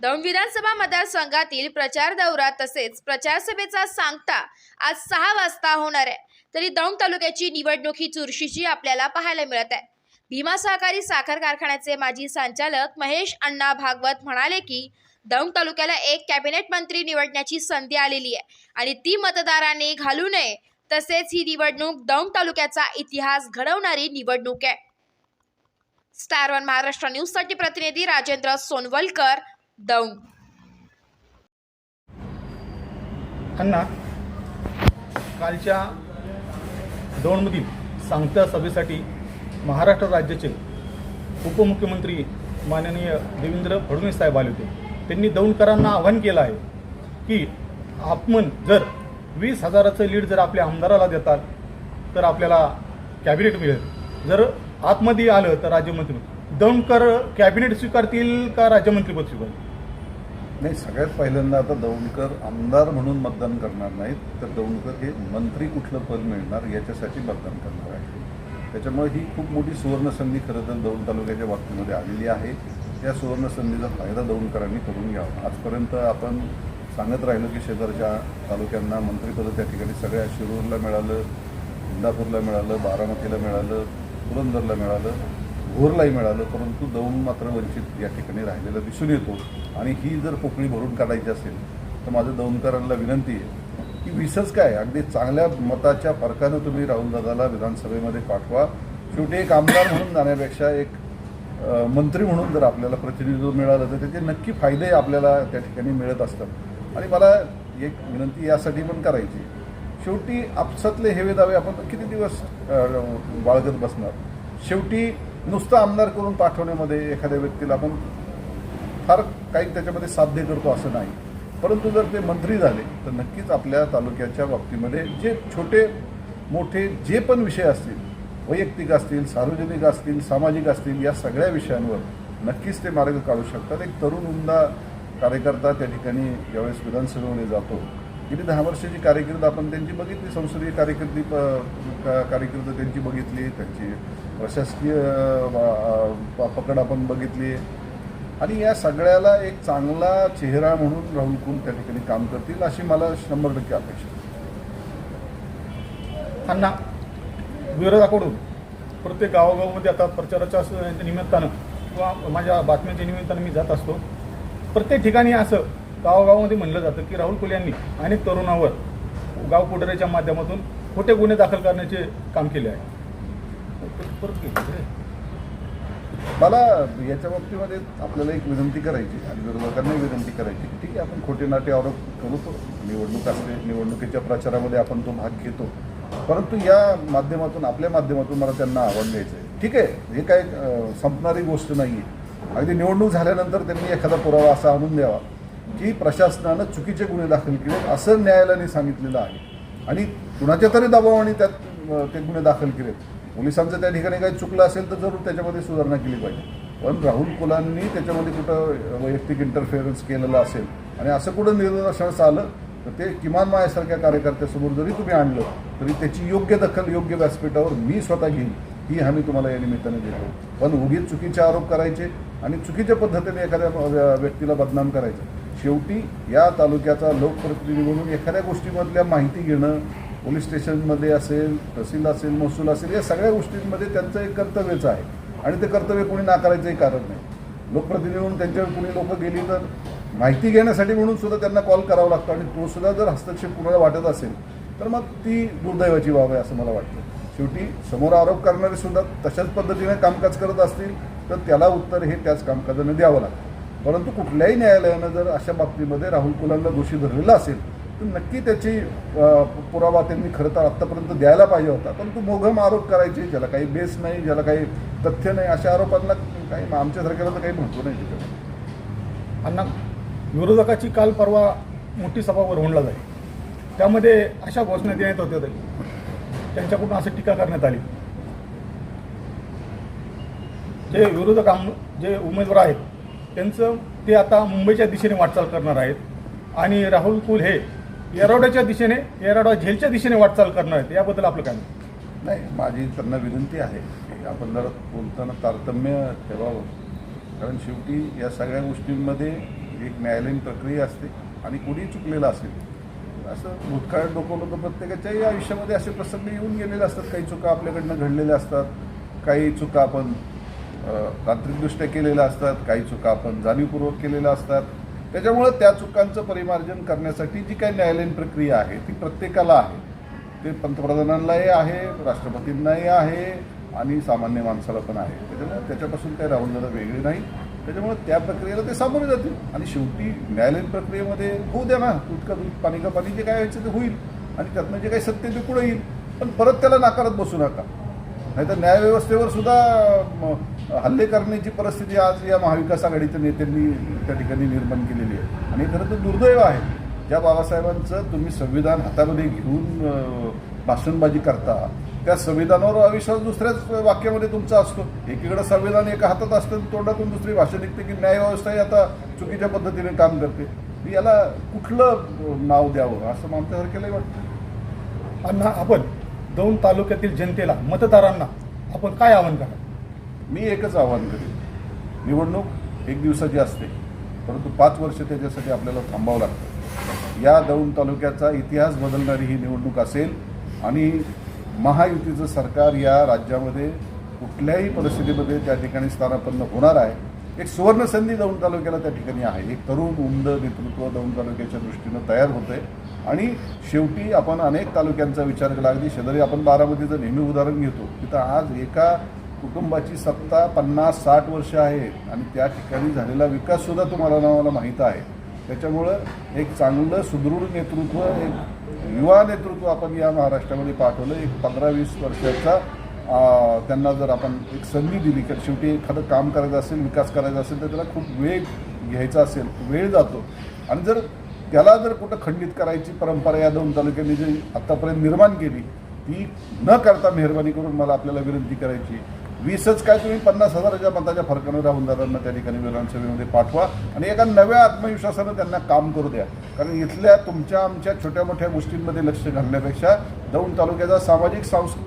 दौंड विधानसभा मतदारसंघातील प्रचार दौरा तसेच प्रचारसभेचा सांगता आज सहा वाजता होणार आहे. तरी दौंड तालुक्याची निवडणूक ही चुरशीची आपल्याला पाहायला मिळत आहे. भीमा सहकारी साखर कारखान्याचे माजी संचालक महेश अण्णा भागवत म्हणाले की दौंड तालुक्याला एक कॅबिनेट मंत्री निवडण्याची संधी आलेली आहे आणि ती मतदारांनी घालू नये तसेच ही निवडणूक दौंड तालुक्याचा इतिहास घडवणारी निवडणूक आहे. स्टार वन महाराष्ट्र न्यूजसाठी प्रतिनिधी राजेंद्र सोनवलकर डाऊन अण्णा कालच्या दौडमधील सांगत्या सभेसाठी महाराष्ट्र राज्याचे उपमुख्यमंत्री माननीय देवेंद्र फडणवीस साहेब आले होते. त्यांनी दौंडकरांना आवाहन केलं आहे की आपण जर वीस हजाराचं लीड जर आपल्या आमदाराला देतात तर आपल्याला कॅबिनेट मिळेल. जर आतमध्ये आलं तर राज्यमंत्री दौंडकर कॅबिनेट स्वीकारतील का राज्यमंत्रीपद स्वीकारतील? नाही सगळ्यात पहिल्यांदा आता दौंडकर आमदार म्हणून मतदान करणार नाहीत तर दौंडकर हे मंत्री कुठलं पद मिळणार याच्यासाठी मतदान करणार आहे त्याच्यामुळे ही खूप मोठी सुवर्णसंधी खरं तर दौंड तालुक्याच्या बाबतीमध्ये आलेली आहे. त्या सुवर्णसंधीचा फायदा दौंडकरांनी करून घ्यावा. आजपर्यंत आपण सांगत राहिलो की शेजारच्या तालुक्यांना मंत्रिपद त्या ठिकाणी सगळ्या शिरूरला मिळालं इंदापूरला मिळालं बारामतीला मिळालं पुरंदरला मिळालं. भोरलाही मिळालं परंतु दौंड मात्र वंचित या ठिकाणी राहिलेला दिसून येतो. आणि ही जर पोकळी भरून काढायची असेल तर माझं दौंडकरांना विनंती आहे की विसच काय अगदी चांगल्या मताच्या फरकानं तुम्ही राहुल दादाला विधानसभेमध्ये पाठवा. शेवटी एक आमदार म्हणून जाण्यापेक्षा एक मंत्री म्हणून जर आपल्याला प्रतिनिधित्व मिळालं तर त्याचे नक्की फायदे आपल्याला त्या ठिकाणी मिळत असतात. आणि मला एक विनंती यासाठी पण करायची शेवटी आपसातले हेवे दावे आपण किती दिवस बाळगत बसणार? शेवटी नुसतं आमदार करून पाठवण्यामध्ये एखाद्या व्यक्तीला आपण फार काही त्याच्यामध्ये साध्य करतो असं नाही. परंतु जर ते मंत्री झाले तर नक्कीच आपल्या तालुक्याच्या बाबतीमध्ये जे छोटे मोठे जे पण विषय असतील वैयक्तिक असतील सार्वजनिक असतील सामाजिक असतील या सगळ्या विषयांवर नक्कीच ते मार्ग काढू शकतात. एक तरुण उमदा कार्यकर्ता त्या ठिकाणी ज्यावेळेस विधानसभेमध्ये जातो. गेली दहा वर्षाची कारकीर्द आपण त्यांची बघितली संसदीय कारकिर्दी प का- कारकीर्द त्यांची बघितली त्यांची प्रशासकीय पकड आपण बघितली. आणि या सगळ्याला एक चांगला चेहरा म्हणून राहुल कुंड त्या ठिकाणी काम करतील अशी मला शंभर टक्के अपेक्षा अण्णा विरोधाकडून प्रत्येक गावागावामध्ये आता प्रचाराच्या असं निमित्तानं किंवा माझ्या बातम्यांच्या निमित्तानं मी जात असतो. प्रत्येक ठिकाणी असं गावागावामध्ये म्हणलं जातं की राहुल कोल यांनी अनेक तरुणावर गाव पुढाऱ्याच्या माध्यमातून खोटे गुन्हे दाखल करण्याचे काम केले आहे. मला याच्या बाबतीमध्ये आपल्याला एक विनंती करायची आणि विरोधकांनाही विनंती करायची ठीक आहे आपण खोटे नाटे आरोप करतो. निवडणूक असते निवडणुकीच्या प्रचारामध्ये आपण तो भाग घेतो. परंतु या माध्यमातून आपल्या माध्यमातून मला त्यांना आव्हान द्यायचं आहे ठीक आहे हे काय संपणारी गोष्ट नाही आहे अगदी निवडणूक झाल्यानंतर त्यांनी एखादा पुरावा असा आणून द्यावा. की प्रशासनानं चुकीचे गुन्हे दाखल केलेत असं न्यायालयाने सांगितलेलं आहे. आणि कुणाच्या तरी दबावाने त्यात ते गुन्हे दाखल केलेत. पोलिसांचं त्या ठिकाणी काही चुकलं असेल तर जरूर त्याच्यामध्ये सुधारणा केली पाहिजे. पण राहुल कुलांनी त्याच्यामध्ये कुठं वैयक्तिक इंटरफेरन्स केलेलं असेल आणि असं कुठं निदर्शनास आलं तर ते किमान माझ्यासारख्या कार्यकर्त्यासमोर जरी तुम्ही आणलं तरी त्याची योग्य दखल योग्य व्यासपीठावर मी स्वतः घेईन ही हमी तुम्हाला या निमित्ताने देतो. पण उगीच चुकीचे आरोप करायचे आणि चुकीच्या पद्धतीने एखाद्या व्यक्तीला बदनाम करायचं शेवटी या तालुक्याचा लोकप्रतिनिधी म्हणून एखाद्या गोष्टीमधल्या माहिती घेणं पोलीस स्टेशनमध्ये असेल तहसील असेल महसूल असेल या सगळ्या गोष्टींमध्ये त्यांचं एक कर्तव्यच आहे. आणि ते कर्तव्य कोणी नाकारायचंही कारण नाही. लोकप्रतिनिधी म्हणून त्यांच्यावर कुणी लोक गेली तर माहिती घेण्यासाठी म्हणून सुद्धा त्यांना कॉल करावा लागतो आणि तो सुद्धा जर हस्तक्षेप कुणाला वाटत असेल तर मग ती दुर्दैवाची बाब आहे असं मला वाटतं. शेवटी समोर आरोप करणारे सुद्धा तशाच पद्धतीने कामकाज करत असतील तर त्याला उत्तर हे त्याच कामकाजाने द्यावं लागतं. परंतु कुठल्याही न्यायालयानं जर अशा बाबतीमध्ये राहुल कुलांना दोषी धरलेला असेल तर नक्की त्याची पुरावा त्यांनी खरं तर आत्तापर्यंत द्यायला पाहिजे होता. परंतु मोघम आरोप करायचे ज्याला काही बेस नाही ज्याला काही तथ्य नाही अशा आरोपांना काही आमच्यासारख्याला तर काही महत्त्व नाही तिथे. अण्णा विरोधकाची काल परवा मोठी सभा वरवणला जाईल. त्यामध्ये अशा घोषणा देण्यात होत्या तरी त्यांच्याकडून असं टीका करण्यात आली. जे विरोधक आम जे उमेदवार आहेत त्यांचं ते आता मुंबईच्या दिशेने वाटचाल करणार आहेत. आणि राहुल कुल हे येरवड्याच्या दिशेने येरवडा झेलच्या दिशेने वाटचाल करणार आहेत. याबद्दल आपलं काय नाही माझी त्यांना विनंती आहे की आपण जरा बोलताना तारतम्य ठेवावं. कारण शेवटी या सगळ्या गोष्टींमध्ये एक न्यायालयीन प्रक्रिया असते आणि कुणीही चुकलेलं असेल. असं भूतकाळात डोकवलं तर प्रत्येकाच्याही आयुष्यामध्ये असे प्रसंग येऊन गेलेले असतात. काही चुका आपल्याकडनं घडलेल्या असतात. काही चुका आपण तांत्रिकदृष्ट्या केलेल्या असतात काही चुका आपण जाणीवपूर्वक केलेल्या असतात. त्याच्यामुळं त्या चुकांचं परिमार्जन करण्यासाठी जी काही न्यायालयीन प्रक्रिया आहे ती प्रत्येकाला आहे. ते पंतप्रधानांनाही आहे राष्ट्रपतींनाही आहे आणि सामान्य माणसाला पण आहे. त्याच्यामुळे त्याच्यापासून काही राहून दादा वेगळे नाही त्याच्यामुळे त्या प्रक्रियेला ते सामोरे जातील. आणि शेवटी न्यायालयीन प्रक्रियेमध्ये होऊ द्या ना दूध का दूध पाणी का पाणी जे काय व्हायचं ते होईल. आणि त्यातनं जे काही सत्य ते पुढे येईल. पण परत त्याला नाकारत बसू नका. नाहीतर न्यायव्यवस्थेवर सुद्धा हल्ले करण्याची परिस्थिती आज या महाविकास आघाडीच्या नेत्यांनी त्या ठिकाणी निर्माण केलेली आहे. आणि खरं तर दुर्दैव आहे ज्या बाबासाहेबांचं तुम्ही संविधान हातामध्ये घेऊन भाषणबाजी करता त्या संविधानावर अविश्वास दुसऱ्याच वाक्यामध्ये तुमचा असतो. एकीकडे संविधान एका हातात असतं आणि तोंडातून दुसरी भाषा निघते की न्यायव्यवस्थाही आता चुकीच्या पद्धतीने काम करते. याला कुठलं नाव द्यावं असं आमच्यासारख्यालाही वाटतं? अण्णा आपण दोन तालुक्यातील जनतेला मतदारांना आपण काय आवाहन करा मी एकच आवाहन करेन. निवडणूक एक दिवसाची असते परंतु पाच वर्ष त्याच्यासाठी आपल्याला थांबावं लागतं. या दौंड तालुक्याचा इतिहास बदलणारी ही निवडणूक असेल आणि महायुतीचं सरकार या राज्यामध्ये कुठल्याही परिस्थितीमध्ये त्या ठिकाणी स्थानापन्न होणार आहे. एक सुवर्णसंधी दौंड तालुक्याला त्या ठिकाणी आहे. एक तरुण उमद नेतृत्व दौंड तालुक्याच्या दृष्टीनं तयार होतं आहे आणि शेवटी आपण अनेक तालुक्यांचा विचार केला. अगदी शेजारी आपण बारामतीचं नेहमी उदाहरण घेतो तिथं आज एका कुटुंबाची सत्ता पन्नास साठ वर्ष आहे आणि त्या ठिकाणी झालेला विकाससुद्धा तुम्हाला नावाला माहीत आहे. त्याच्यामुळं एक चांगलं सुदृढ नेतृत्व एक युवा नेतृत्व आपण या महाराष्ट्रामध्ये पाठवलं. एक पंधरा वीस वर्षाचा त्यांना जर आपण एक संधी दिली तर शेवटी एखादं काम करायचं असेल विकास करायचा असेल तर त्याला खूप वेळ घ्यायचा असेल वेळ जातो. आणि जर त्याला जर कुठं खंडित करायची परंपरा या दोन तालुक्यांनी जी आत्तापर्यंत निर्माण केली ती न करता मेहरबानी करून मला आपल्याला विनंती करायची वीसच काय तुम्ही पन्नास हजाराच्या मताच्या फरकानं राहुलदारांना त्या ठिकाणी विधानसभेमध्ये पाठवा आणि एका नव्या आत्मविश्वासानं त्यांना काम करू द्या. कारण इथल्या तुमच्या आमच्या छोट्या मोठ्या गोष्टींमध्ये लक्ष घालण्यापेक्षा दौंड तालुक्याचा सामाजिक सांस्कृतिक